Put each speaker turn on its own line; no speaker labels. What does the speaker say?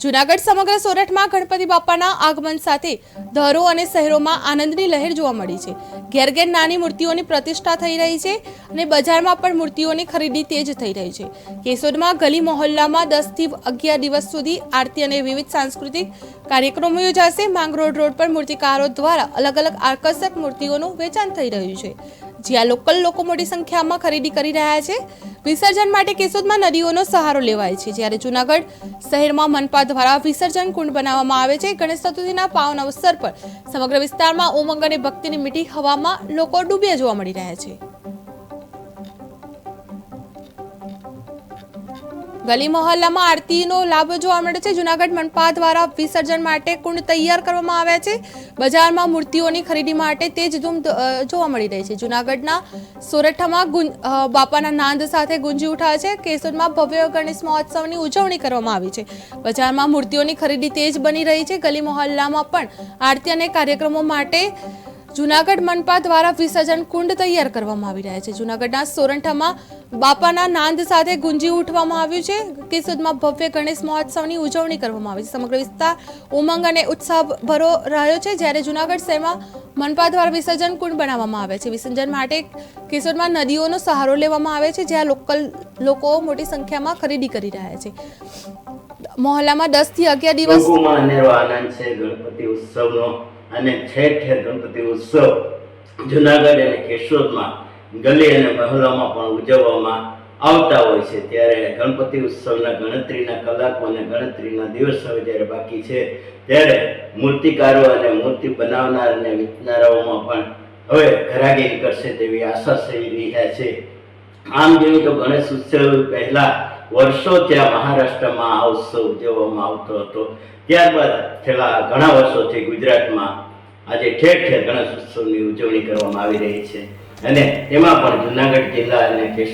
જુનાગઢ સમગ્ર સોરઠમાં ગણપતિ બાપાના આગમન સાથે ધરો અને શહેરોમાં આનંદની લહેર જોવા મળી છે. ઘેર ઘેર નાની મૂર્તિઓની પ્રતિષ્ઠા થઈ રહી છે અને બજારમાં પણ મૂર્તિઓની ખરીદી તેજ થઈ રહી છે. કેશોદમાં ગલી મોહલ્લામાં દસથી અગિયાર દિવસ સુધી આરતી અને વિવિધ સાંસ્કૃતિક કાર્યક્રમો યોજાશે. માંગરોળ રોડ પર મૂર્તિકારો દ્વારા અલગ અલગ આકર્ષક મૂર્તિઓનું વેચાણ થઈ રહ્યું છે. જ્યાં લોકલ લોકો મોટી સંખ્યામાં ખરીદી કરી રહ્યા છે. વિસર્જન માટે કેશોદમાં નદીઓનો સહારો લેવાય છે. જ્યારે જૂનાગઢ શહેરમાં મનપા દ્વારા વિસર્જન કુંડ બનાવવામાં આવે છે. ગણેશ ચતુર્થીના પાવન અવસર પર સમગ્ર વિસ્તારમાં ઉમંગ અને ભક્તિની મીઠી હવામાં લોકો ડૂબ્યા જોવા મળી રહ્યા છે. ગલી મોહલ્લામાં આરતીનો લાભ જોવા મળે છે. જુનાગઢ મનપા દ્વારા વિસર્જન માટે કુંડ તૈયાર કરવામાં આવ્યા છે. બજારમાં મૂર્તિઓની ખરીદી માટે તેજ ધૂમ જોવા મળી રહી છે. જુનાગઢના સોરઠામાં બાપાના નાદ સાથે ગુંજી ઉઠ્યા છે. કેશોદમાં ભવ્ય ગણેશ મહોત્સવની ઉજવણી કરવામાં આવી છે. બજારમાં મૂર્તિઓની ખરીદી તેજ બની રહી છે. ગલી મોહલ્લામાં પણ આરતી અને કાર્યક્રમો માટે જુનાગઢ મનપા દ્વારા વિસર્જન કુંડ તૈયાર કરવામાં આવી રહ્યા છે. જુનાગઢના સોરઠામાં બાપાના નાંદ સાથે ગુંજી ઉઠવામાં આવ્યું છે. કિસુદમાં ભવ્ય ગણેશ મહોત્સવની ઉજવણી કરવામાં આવી છે. સમગ્ર વિસ્તાર ઉમંગ અને ઉત્સાહ ભરો રહ્યો છે. જ્યારે જુનાગઢ શહેરમાં મનપા દ્વારા વિસર્જન કુંડ બનાવવામાં આવે છે. વિસર્જન માટે કિશોરમાં નદીઓનો સહારો લેવામાં આવે છે, જ્યાં લોકલ લોકો મોટી સંખ્યામાં ખરીદી કરી રહ્યા છે. મોહલ્લામાં દસથી અગિયાર દિવસ
છે ગણપતિ ઉત્સવનો. અને ઠેર ઠેર ગણપતિ ઉત્સવ જુનાગઢ અને કેશોદમાં ગલી અને મહોલ્લામાં પણ ઉજવવામાં આવતા હોય છે. ત્યારે ગણપતિ ઉત્સવના ગણતરીના કલાકો અને ગણતરીના દિવસ હવે જ્યારે બાકી છે, ત્યારે મૂર્તિકારો અને મૂર્તિ બનાવનાર અને વેચનારાઓમાં પણ હવે ઘરાગીરી કરશે તેવી આશા થઈ રહ્યા છે. આમ જોઈએ તો ગણેશ ઉત્સવ પહેલા વર્ષો ત્યાં મહારાષ્ટ્રમાં આ ઉત્સવ ઉજવવામાં આવતો હતો. ત્યારબાદ છેલ્લા ઘણા વર્ષોથી ગુજરાતમાં આજે ઠેર ઠેર ગણેશ ઉત્સવની ઉજવણી કરવામાં આવી રહી છે. અને એમાં પણ જુનાગઢ જિલ્લા અને